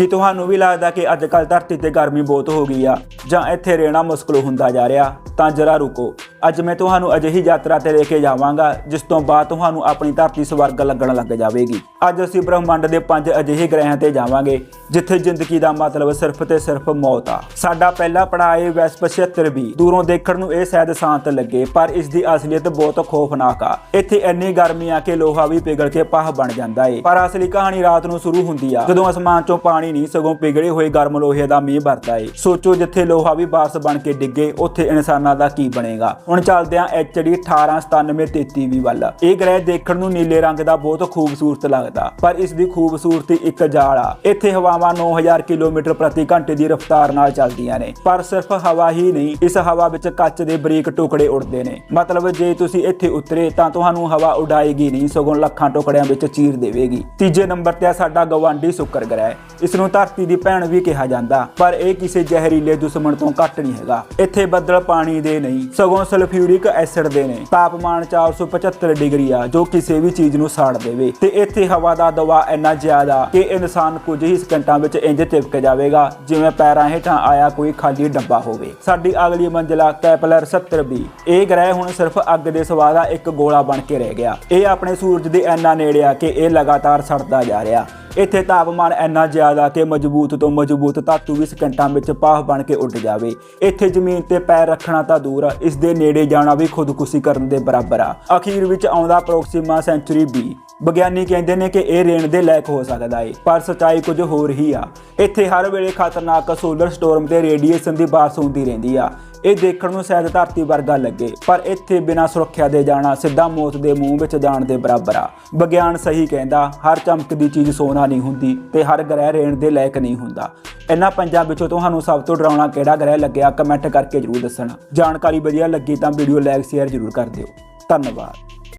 ਕੀ ਤੁਹਾਨੂੰ ਵੀ ਲੱਗਦਾ ਕਿ ਅੱਜ ਕੱਲ ਧਰਤੀ ਤੇ ਗਰਮੀ ਬਹੁਤ ਹੋ ਗਈ ਆ ਜਾਂ ਇੱਥੇ ਰਹਿਣਾ ਮੁਸ਼ਕਲ ਹੁੰਦਾ ਜਾ ਰਿਹਾ? ਤਾਂ ਜਰਾ ਰੁਕੋ। ਅੱਜ ਮੈਂ ਤੁਹਾਨੂੰ ਅਜਿਹੀ ਯਾਤਰਾ ਤੇ ਲੈ ਕੇ ਜਾਵਾਂਗਾ, ਜਿਸ ਤੋਂ ਬਾਅਦ ਤੁਹਾਨੂੰ ਆਪਣੀ ਧਰਤੀ ਸਵਰਗ ਲੱਗਣ ਲੱਗ ਜਾਵੇਗੀ। ਅੱਜ ਅਸੀਂ ਬ੍ਰਹਿਮੰਡ ਦੇ ਪੰਜ ਅਜਿਹੇ ਗ੍ਰਹਿਆਂ ਤੇ ਜਾਵਾਂਗੇ, ਜਿੱਥੇ ਜ਼ਿੰਦਗੀ ਦਾ ਮਤਲਬ ਸਿਰਫ ਤੇ ਸਿਰਫ ਮੌਤ ਆ। ਸਾਡਾ ਪਹਿਲਾ ਪੜਾਅ ਹੈ ਵੈਸਪ 76 ਵੀ। ਦੂਰੋਂ ਦੇਖਣ ਨੂੰ ਇਹ ਸ਼ਾਇਦ ਸ਼ਾਂਤ ਲੱਗੇ, ਪਰ ਇਸ ਦੀ ਅਸਲੀਅਤ ਬਹੁਤ ਖੌਫਨਾਕ ਆ। ਇੱਥੇ ਇੰਨੀ ਗਰਮੀ ਆ ਕਿ ਲੋਹਾ ਵੀ ਪਿਘਲ ਕੇ ਪਾਹ ਬਣ ਜਾਂਦਾ ਏ। ਪਰ ਅਸਲੀ ਕਹਾਣੀ ਰਾਤ ਨੂੰ ਸ਼ੁਰੂ ਹੁੰਦੀ ਆ, ਜਦੋਂ ਅਸਮਾਨ ਚੋਂ ਪਾਣੀ ਨਹੀਂ, ਸਗੋਂ ਪਿਘਲੇ ਹੋਏ ਗਰਮ ਲੋਹੇ ਦਾ ਮੀਂਹ ਵਰਦਾ ਏ। ਸੋਚੋ ਜਿੱਥੇ ਲੋਹਾ ਵੀ ਬਾਰਸ ਬਣ ਕੇ ਡਿੱਗੇ, ਉੱਥੇ ਇਨਸਾਨਾਂ ਦਾ ਕੀ ਬਣੇਗਾ? ਹੁਣ ਚੱਲਦੇ ਆ ਐਚਡੀ 189733 ਵੀ ਵੱਲ। ਇਹ ਗ੍ਰਹਿ ਦੇਖਣ ਨੂੰ ਨੀਲੇ ਰੰਗ ਦਾ ਬਹੁਤ ਖੂਬਸੂਰਤ ਲੱਗਦਾ, ਪਰ ਇਸ ਦੀ ਖੂਬਸੂਰਤੀ ਇੱਕ ਜਾਲ ਆ। ਇੱਥੇ ਹਵਾਵਾਂ 9000 ਕਿਲੋਮੀਟਰ ਪ੍ਰਤੀ ਘੰਟੇ ਦੀ ਰਫ਼ਤਾਰ ਨਾਲ ਚੱਲਦੀਆਂ ਨੇ, ਪਰ ਸਿਰਫ ਹਵਾ ਹੀ ਨਹੀਂ, ਇਸ ਹਵਾ ਵਿੱਚ ਕੱਚ ਦੇ ਬਰੀਕ ਟੁਕੜੇ ਉੱਡਦੇ ਨੇ। ਮਤਲਬ ਜੇ ਤੁਸੀਂ ਇੱਥੇ ਉਤਰੇ ਤਾਂ ਤੁਹਾਨੂੰ ਹਵਾ ਉਡਾਏਗੀ ਨਹੀਂ, ਸਗੋਂ ਲੱਖਾਂ ਟੁਕੜਿਆਂ ਵਿੱਚ ਚੀਰ ਦੇਵੇਗੀ। ਤੀਜੇ ਨੰਬਰ ਤੇ ਆ ਸਾਡਾ ਗਵਾਂਢੀ ਸ਼ੁੱਕਰ ਗ੍ਰਹਿ। ਇਸ ਨੂੰ ਧਰਤੀ ਦੀ ਭੈਣ ਵੀ ਕਿਹਾ ਜਾਂਦਾ, ਪਰ ਇਹ ਕਿਸੇ ਜ਼ਹਿਰੀਲੇ ਦੁਸ਼ਮਣ ਤੋਂ ਘੱਟ ਨਹੀਂ ਹੈਗਾ। ਇੱਥੇ ਬੱਦਲ ਪਾਣੀ ਦੇ ਨਹੀਂ, ਸਗੋਂ ਸਲਫਿਊਰਿਕ ਐਸਿਡ ਦੇ ਨੇ। ਤਾਪਮਾਨ 475 ਡਿਗਰੀ ਆ, ਜੋ ਕਿਸੇ ਵੀ ਚੀਜ਼ ਨੂੰ ਸਾੜ ਦੇਵੇ। ਤੇ ਇੱਥੇ ਹਵਾ ਦਾ ਦਬਾਅ ਇੰਨਾ ਜ਼ਿਆਦਾ ਕਿ ਇਨਸਾਨ ਕੁਝ ਹੀ ਸਕਿੰਟਾਂ ਵਿੱਚ ਇੰਜ ਚਿਪਕ ਜਾਵੇਗਾ, ਜਿਵੇਂ ਪੈਰਾਂ ਹੇਠਾਂ ਆਇਆ ਕੋਈ ਖਾਲੀ ਡੱਬਾ ਹੋਵੇ। ਸਾਡੀ ਅਗਲੀ ਮੰਜ਼ਲਾ ਕੈਪਲਰ 70 ਬੀ ਇਹ ਗ੍ਰਹਿ ਹੁਣ ਸਿਰਫ ਅੱਗ ਦੇ ਸਵਾ ਦਾ ਇੱਕ ਗੋਲਾ ਬਣ ਕੇ ਰਹਿ ਗਿਆ। ਇਹ ਆਪਣੇ ਸੂਰਜ ਦੇ ਇੰਨਾ ਨੇੜੇ ਆ ਕਿ ਇਹ ਲਗਾਤਾਰ ਸੜਦਾ ਜਾ ਰਿਹਾ। ਇੱਥੇ ਤਾਪਮਾਨ ਇੰਨਾ ਜ਼ਿਆਦਾ ਕਿ ਮਜ਼ਬੂਤ ਤੋਂ ਮਜ਼ਬੂਤ ਧਾਤੂ ਵੀ ਸਕਿੰਟਾਂ ਵਿੱਚ ਪਾਹ ਬਣ ਕੇ ਉੱਡ ਜਾਵੇ। ਇੱਥੇ ਜ਼ਮੀਨ ਤੇ ਪੈਰ ਰੱਖਣਾ ਤਾਂ ਦੂਰ ਆ, ਇਸ ਦੇ ਨੇੜੇ ਜਾਣਾ ਵੀ ਖੁਦਕੁਸ਼ੀ ਕਰਨ ਦੇ ਬਰਾਬਰ ਆ। ਅਖੀਰ ਵਿੱਚ ਆਉਂਦਾ ਪ੍ਰੋਕਸੀਮਾ ਸੈਂਚੁਰੀ ਬੀ ਵਿਗਿਆਨੀ ਕਹਿੰਦੇ ਨੇ ਕਿ ਇਹ ਰੇਣ ਦੇ ਲਾਇਕ ਹੋ ਸਕਦਾ ਏ, ਪਰ ਸਚਾਈ ਕੁਝ ਹੋਰ ਹੀ ਆ। ਇੱਥੇ ਹਰ ਵੇਲੇ ਖਤਰਨਾਕ ਸੋਲਰ ਸਟੋਰਮ ਤੇ ਰੇਡੀਏਸ਼ਨ ਦੀ ਬਾਰਿਸ਼ ਹੁੰਦੀ ਰਹਿੰਦੀ ਆ। ਇਹ ਦੇਖਣ ਨੂੰ ਸ਼ਾਇਦ ਧਰਤੀ ਵਰਗਾ ਲੱਗੇ, ਪਰ ਇੱਥੇ ਬਿਨਾਂ ਸੁਰੱਖਿਆ ਦੇ ਜਾਣਾ ਸਿੱਧਾ ਮੌਤ ਦੇ ਮੂੰਹ ਵਿੱਚ ਜਾਣ ਦੇ ਬਰਾਬਰ ਆ। ਵਿਗਿਆਨ ਸਹੀ ਕਹਿੰਦਾ, ਹਰ ਚਮਕਦੀ ਚੀਜ਼ ਸੋਨਾ ਨਹੀਂ ਹੁੰਦੀ ਤੇ ਹਰ ਗ੍ਰਹਿ ਰੇਣ ਦੇ ਲਾਇਕ ਨਹੀਂ ਹੁੰਦਾ। ਇਹਨਾਂ ਪੰਜਾਂ ਵਿੱਚੋਂ ਤੁਹਾਨੂੰ ਸਭ ਤੋਂ ਡਰਾਉਣਾ ਕਿਹੜਾ ਗ੍ਰਹਿ ਲੱਗਿਆ, ਕਮੈਂਟ ਕਰਕੇ ਜਰੂਰ ਦੱਸਣਾ। ਜਾਣਕਾਰੀ ਵਧੀਆ ਲੱਗੀ ਤਾਂ ਵੀਡੀਓ ਲਾਈਕ ਸ਼ੇਅਰ ਜਰੂਰ ਕਰ ਦਿਓ। ਧੰਨਵਾਦ।